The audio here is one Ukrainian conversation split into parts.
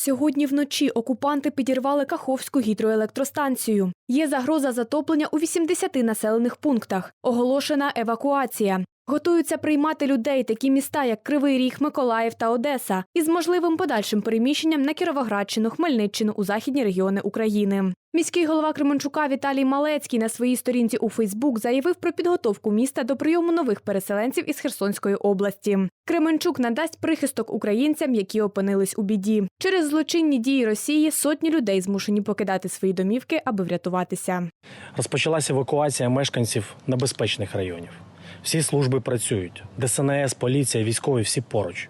Сьогодні вночі окупанти підірвали Каховську гідроелектростанцію. Є загроза затоплення у 80 населених пунктах. Оголошена евакуація. Готуються приймати людей такі міста, як Кривий Ріг, Миколаїв та Одеса, із можливим подальшим переміщенням на Кіровоградщину, Хмельниччину у західні регіони України. Міський голова Кременчука Віталій Малецький на своїй сторінці у Фейсбук заявив про підготовку міста до прийому нових переселенців із Херсонської області. Кременчук надасть прихисток українцям, які опинились у біді. Через злочинні дії Росії сотні людей змушені покидати свої домівки, аби врятуватися. Розпочалася евакуація мешканців небезпечних районів. Всі служби працюють. ДСНС, поліція, військові всі поруч.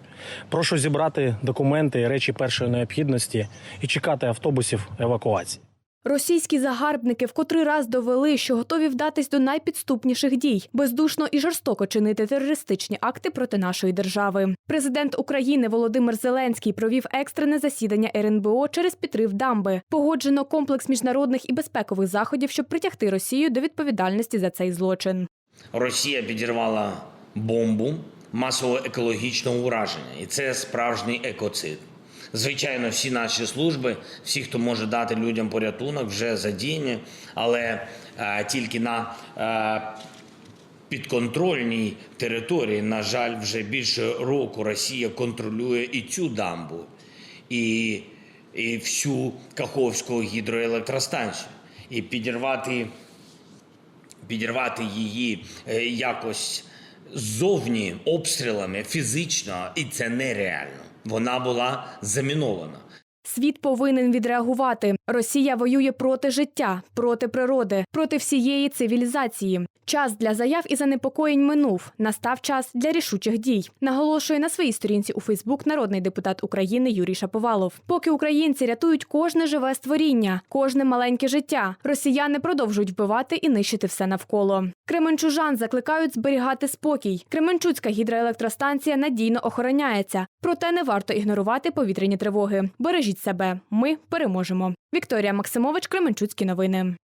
Прошу зібрати документи і речі першої необхідності і чекати автобусів евакуації. Російські загарбники в котрий раз довели, що готові вдатись до найпідступніших дій, бездушно і жорстоко чинити терористичні акти проти нашої держави. Президент України Володимир Зеленський провів екстрене засідання РНБО через підрив дамби. Погоджено комплекс міжнародних і безпекових заходів, щоб притягти Росію до відповідальності за цей злочин. Росія підірвала бомбу масового екологічного ураження, і це справжній екоцид. Звичайно, всі наші служби, всі, хто може дати людям порятунок, вже задіяні, але е, тільки на е, підконтрольній території, на жаль, вже більше року Росія контролює і цю дамбу, і, і всю Каховську гідроелектростанцію. І підірвати підірвати її е, якось ззовні обстрілами фізично, і це нереально. Вона була замінована. Світ повинен відреагувати. Росія воює проти життя, проти природи, проти всієї цивілізації. Час для заяв і занепокоєнь минув. Настав час для рішучих дій. Наголошує на своїй сторінці у Фейсбук народний депутат України Юрій Шаповалов. Поки українці рятують кожне живе створіння, кожне маленьке життя. Росіяни продовжують вбивати і нищити все навколо. Кременчужан закликають зберігати спокій. Кременчуцька гідроелектростанція надійно охороняється. Проте не варто ігнорувати повітряні тривоги. Бережіть себе. Ми переможемо. Вікторія Максимович, Кременчуцькі новини.